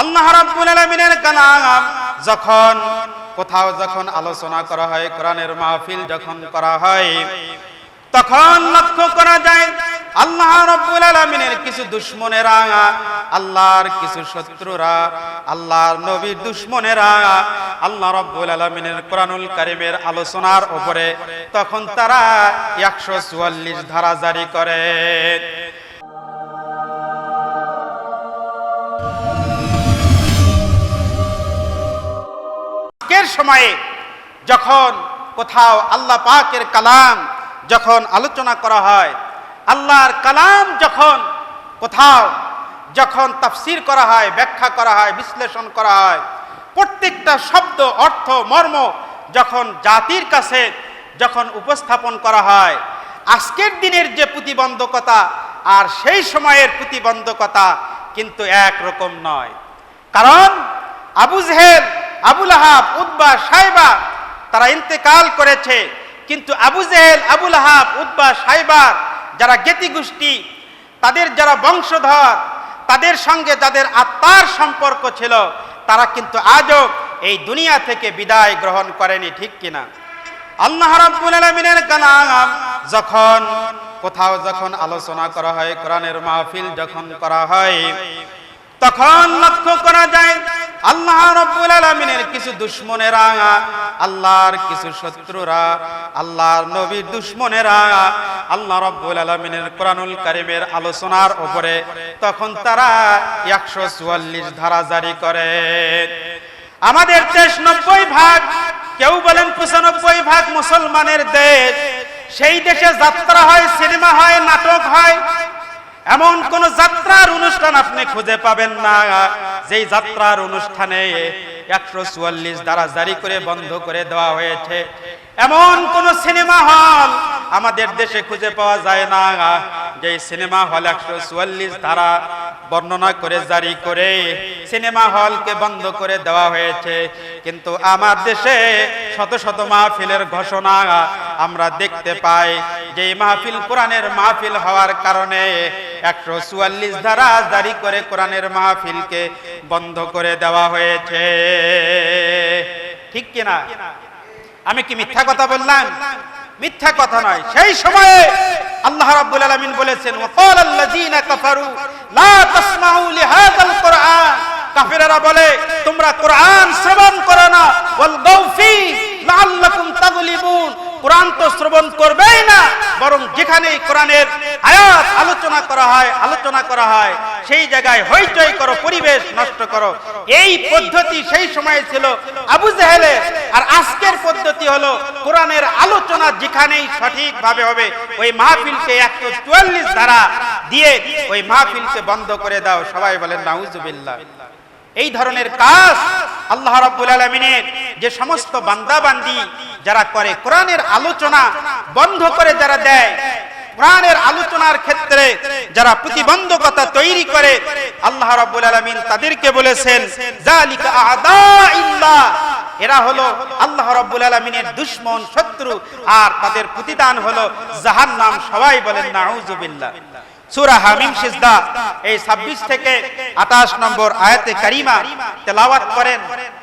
আল্লাহ রাব্বুল আলামিনের কালাম যখন, কোথাও যখন আলোচনা করা হয়, কোরআনের মাহফিল যখন করা হয়, তখন লক্ষ্য করা যায়, আল্লাহ রব্বুল আলমিনের কিছু দুশ্মনেরা, আল্লাহর কিছু শত্রুরা, আল্লাহর নবীর দুশ্মনেরা, আল্লাহ রব্বুল আলমিনের কোরআনুল কারিমের আলোচনার উপরে, তখন তারা একশো চুয়াল্লিশ ধারা জারি করে। আজকের সময়ে যখন কোথাও আল্লাহ পাকের কালাম যখন আলোচনা করা হয়, আল্লাহর কালাম যখন কোথাও যখন তাফসির করা হয়, ব্যাখ্যা করা হয়, বিশ্লেষণ করা হয়, প্রত্যেকটা শব্দ, অর্থ, মর্ম যখন জাতির কাছে যখন উপস্থাপন করা হয়, আজকের দিনের যে প্রতিবন্ধকতা আর সেই সময়ের প্রতিবন্ধকতা কিন্তু একরকম নয়। কারণ আবু জেহেল আবুল আহাব উদ্বা সাইবা, তারা ইন্তেকাল করেছে। কিন্তু আবু জেহেল, আবুল আহাব উদ্বা সাইবার যারা জ্ঞাতি গোষ্ঠী তাদের যারা বংশধর, তাদের সঙ্গে যাদের আত্মার সম্পর্ক ছিল, তারা কিন্তু আজও এই দুনিয়া থেকে বিদায় গ্রহণ করেনি, ঠিক কিনা? আল্লাহ রাব্বুল আলামিনের কালাম, যখন, কোথাও যখন আলোচনা করা হয়, কোরআনের মাহফিল যখন করা হয়, তখন লক্ষ্য করা যায় আল্লাহ রব্বুল আলমিনের কিছু দুশ্মনেরা, আল্লাহর কিছু শত্রুরা, আল্লাহর নবীর দুশ্মনেরা, আল্লাহ রব্বুল আলমিনের কোরআনুল কারিমের আলোচনার উপরে তখন তারা একশো চুয়াল্লিশ ধারা জারি করে। আমাদের দেশ নব্বই ভাগ, কেউ বলেন পঁচানব্বই ভাগ মুসলমানের দেশ, সেই দেশে যাত্রা হয়, সিনেমা হয়, নাটক হয়, এমন কোন যাত্রার অনুষ্ঠান আপনি খুঁজে পাবেন না। যেই যাত্রার অনুষ্ঠানে একশো চুয়াল্লিশ দ্বারা জারি করে, বন্ধ করে দেওয়া হয়েছে। এমন কোন সিনেমা হল আমাদের দেশে খুঁজে পাওয়া যায় না। যে সিনেমা হল একশো চুয়াল্লিশ ধারা বর্ণনা করে, জারি করে, সিনেমা হলকে বন্ধ করে দেওয়া হয়েছে। কিন্তু আমার দেশে শত শত মাহফিলের ঘোষণা আমরা দেখতে পাই যে মাহফিল কোরআনের মাহফিল হওয়ার কারণে একশো চুয়াল্লিশ ধারা জারি করে কোরআনের মাহফিলকে বন্ধ করে দেওয়া হয়েছে। ঠিক কিনা? আমি কি মিথ্যা কথা বললাম? মিথ্যা কথা নয়। সেই সময়ে আল্লাহ রাব্বুল আলামিন বলেছেন ওয়াকাল আল্লাযীনা কাফারু, লা তাসমাউ লিহাযাল কুরআন। কাফিররা বলে, তোমরা কোরআন শ্রবণ করো না। ওয়াল গাউফি লাআল্লাকুম তাগলিবুন। কোরআন তো শ্রবণ করবেই না, বরং যেখানে কোরআনের আয়াত আলোচনা করা হয়, আলোচনা করা হয়, সেই জায়গায় হইচই করো, পরিবেশ নষ্ট করো। এই পদ্ধতি সেই সময়ে ছিল আবু জাহেলের আর আজকের পদ্ধতি হলো কোরআনের আলোচনা যেখানেই সঠিকভাবে হবে, ওই মাহফিলকে একশো চুয়াল্লিশ ধারা দিয়ে ওই মাহফিলকে বন্ধ করে দাও। সবাই বলেন, নাউজুবিল্লাহ। এই ধরনের কাজ আল্লাহ রাব্বুল আলামিনের যে সমস্ত বান্দাবান্দি যারা করে, কোরআনের আলোচনা বন্ধ করে যারা দেয়, কোরআনের আলোচনার ক্ষেত্রে যারা প্রতিবন্ধকতা তৈরি করে, আল্লাহ রাব্বুল আলামিন তাদেরকে বলেছেন জালিকা আদাইল্লাহ। এরা হলো আল্লাহ রাব্বুল আলামিনের দুশমন, শত্রু, আর তাদের প্রতিদান হলো জাহান্নাম। সবাই বলেন, নাউজুবিল্লাহ। সূরা হামিম সিজদা, এই 26 থেকে 28 নম্বর আয়াতে কারিমা তেলাওয়াত করেন।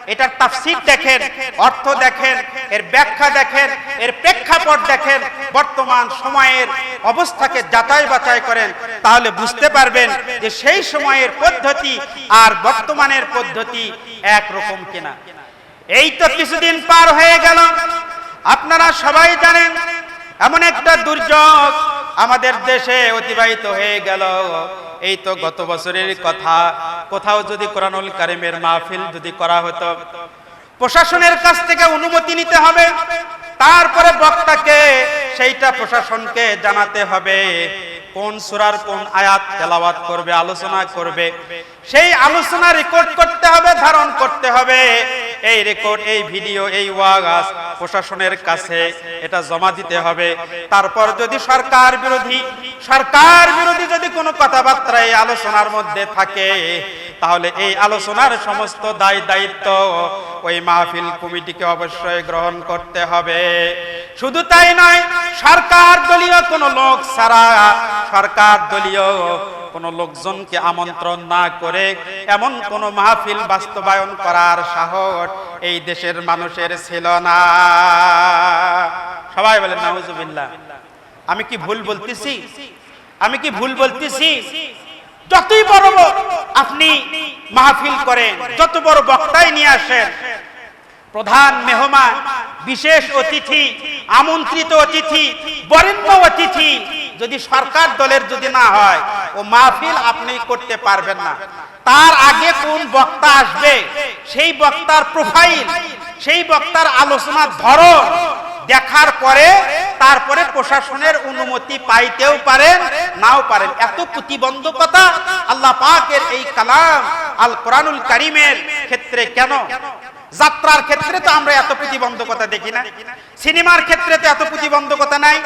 এটার তাফসীর দেখেন অর্থ দেখেন এর ব্যাখ্যা দেখেন এর প্রেক্ষাপট দেখেন বর্তমান সময়ের অবস্থাকে যাচাই বাছাই করেন তাহলে বুঝতে পারবেন যে সেই সময়ের পদ্ধতি আর বর্তমানের পদ্ধতি এক রকম কিনা। এই তো কিছুদিন পার হয়ে গেল। আপনারা সবাই জানেন এমন একটা দুর্যোগ আমাদের দেশে অতিবাহিত হয়ে গেল। এই তো গত বছরের কথা। কোথাও যদি কোরআনুল কারিমের মাহফিল যদি করা হতো, প্রশাসনের কাছ থেকে অনুমতি নিতে হবে। তারপরে বক্তাকে, সেইটা প্রশাসনকে জানাতে হবে। কোন সুরার কোন আয়াত তেলাওয়াত করবে, আলোচনা করবে। সেই আলোচনা রেকর্ড করতে হবে, ধারণ করতে হবে। এই রেকর্ড এই ভিডিও এই ওয়াগাস প্রশাসনের কাছে এটা জমা দিতে হবে। তারপর যদি সরকার বিরোধী সরকার বিরোধী যদি কোনো কথাবার্তা এই আলোচনার মধ্যে থাকে, তাহলে এই আলোচনার সমস্ত দায় দায়িত্ব ওই মাহফিল কমিটিকে অবশ্যই গ্রহণ করতে হবে। শুধু তাই নয়, সরকার দলীয় কোনো লোক ছাড়া সরকার দলীয় কোন লোকজনকে আমন্ত্রণ না করে এমন কোন মাহফিল বাস্তবায়ন করার সাহস এই দেশের মানুষের ছিল না। সবাই বলেন, নাউজুবিল্লাহ। আমি কি ভুল বলতেছি? আমি কি ভুল বলতেছি? যতই বড় আপনি মাহফিল করেন, যত বড় বক্তাই নিয়ে আসেন, প্রধান মেহমান, বিশেষ অতিথি, আমন্ত্রিত অতিথি, বরেণ্য অতিথি যদি সরকার দলের যদি না হয়, ও মাহফিল আপনি করতে পারবেন না। তার আগে কোন বক্তা আসবে, সেই বক্তার প্রোফাইল সেই বক্তার আলোচনার ধরন দেখার পরে তারপরে প্রশাসনের অনুমতি পাইতেও পারেন, নাও পারেন। এত প্রতিবন্ধকতা আল্লাহ পাকের এই কালাম আল কোরআনুল কারিমের ক্ষেত্রে কেন? যাত্রার ক্ষেত্রে তো আমরা এত প্রতিবন্ধকতা দেখি না। সিনেমার ক্ষেত্রে তো এত প্রতিবন্ধকতা নাই।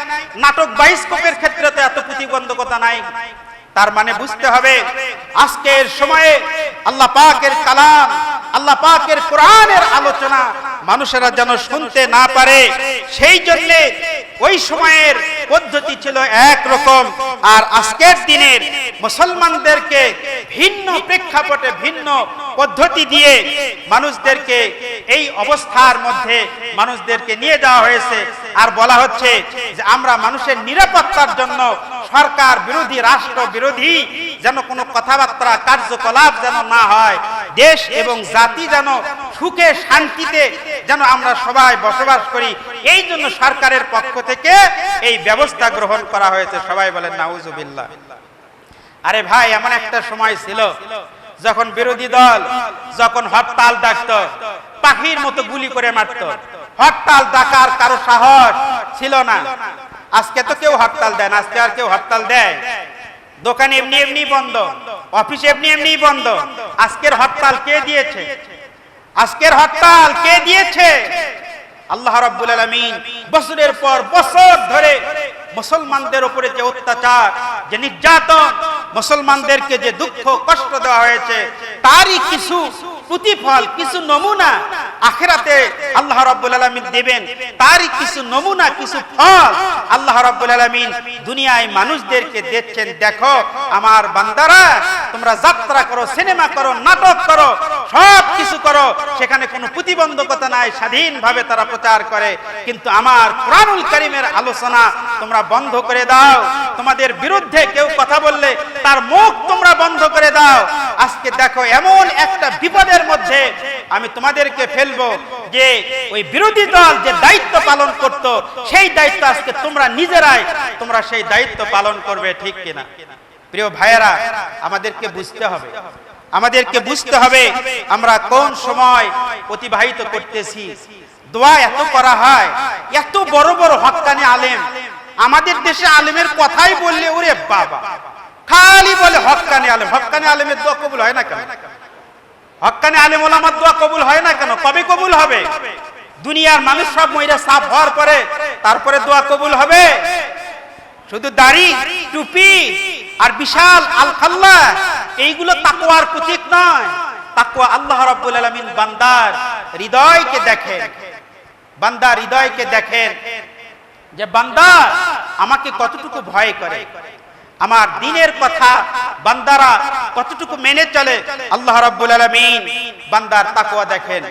নাটক বাইস্কোপের ক্ষেত্রে তো এত প্রতিবন্ধকতা নাই। তার মানে বুঝতে হবে, আজকের সময়ে আল্লাহ পাকের কালাম, আল্লাহ পাকের কোরআনের আলোচনা মানুষেরা যেন শুনতে না পারে। সেই জন্য ওই সময়ের পদ্ধতি ছিল এক রকম আর আজকের দিনের মুসলমানদেরকে ভিন্ন প্রেক্ষাপটে ভিন্ন পদ্ধতি দিয়ে মানুষদেরকে এই অবস্থার মধ্যে মানুষদেরকে নিয়ে যাওয়া হয়েছে। আর বলা হচ্ছে যে আমরা মানুষের নিরাপত্তার জন্য সরকার বিরোধী, রাষ্ট্র বিরোধী যেন কোনো কথাবার্তা, কার্যকলাপ যেন না হয়, দেশ এবং জাতি যেন সুখে, শান্তিতে যেন আমরা সবাই বসবাস করি, এই জন্য সরকারের পক্ষ থেকে এই ব্যবস্থা গ্রহণ করা হয়েছে। সবাই বলেন, নাউজুবিল্লাহ। আরে ভাই, এমন একটা সময় ছিল যখন বিরোধী দল যখন হরতাল ডাকত, পাখির মতো গুলি করে মারত। হরতাল ডাকার কারও সাহস ছিল না। আজকে তো কেউ হরতাল দেয় না, আজকে আর কেউ হরতাল দেয়। দোকান এমনি এমনি বন্ধ, অফিস এমনি এমনি বন্ধ। আজকের হরতাল কে দিয়েছে? আজকের হরতাল কে দিয়েছে? আল্লাহ রাব্বুল আলামিন বছরের পর বছর ধরে মুসলমানদের উপরে যে অত্যাচার, যে নির্যাতন মুসলমানদেরকে যে দুঃখ, কষ্ট দেওয়া হয়েছে, তারই কিছু প্রতিফল, কিছু নমুনা আখেরাতে আল্লাহ রাব্বুল আলামিন দেবেন। তারই কিছু নমুনা, কিছু ফল আল্লাহ রাব্বুল আলামিন দুনিয়ায় মানুষদেরকে দেখছেন দেখো, আমার বান্দারা তোমরা যাত্রা করো, সিনেমা করো, নাটক করো সব কিছু করো, সেখানে কোনো প্রতিবন্ধকতা নাই, স্বাধীনভাবে তারা প্রচার করে। কিন্তু আমার কোরআনুল কারিমের আলোচনা তোমরা বন্ধ করে দাও। তোমাদের বিরুদ্ধে কেউ কথা বললে তার মুখ তোমরা বন্ধ করে দাও। আজকে দেখো, এমন একটা বিপদের মধ্যে আমি তোমাদেরকে ফেলব যে ওই বিরোধী দল যে দায়িত্ব পালন করত, সেই দায়িত্ব আজকে তোমরা নিজেরাই, তোমরা সেই দায়িত্ব পালন করবে, ঠিক কিনা? প্রিয় ভাইয়েরা, আমাদেরকে বুঝতে হবে। আমাদেরকে বুঝতে হবে আমরা কোন সময় অতিবাহিত করতেছি। দোয়া এত করা হয়, এত বড় বড় হক্কানি আলেম। আমাদের দেশে আলেমের কথাই বললে, ওরে বাবা। খালি বলে হক্কানি আলেম হক্কানি আলেমের দোয়া কবুল হয় না কেন? হক্কানি আলেম ওলামার দোয়া কবুল হয় না কেন? কবে কবুল হবে? দুনিয়ার মানুষ সব মহিলা সাফ হওয়ার পরে, তারপরে দোয়া কবুল হবে। শুধু দাড়ি, টুপি আর বিশাল আল খাল্লা এইগুলো তাকওয়ার প্রতীক নয়। তাকুয়া আল্লাহ রাব্বুল আলামিন বান্দার হৃদয়কে দেখেন। বান্দার হৃদয়কে দেখেন যে বান্দা আমাকে কতটুকু ভয় করে। আমার দিনের কথা বান্দারা কতটুকু মেনে চলে। আল্লাহ রাব্বুল আলামিন বান্দার তাকওয়া দেখেন।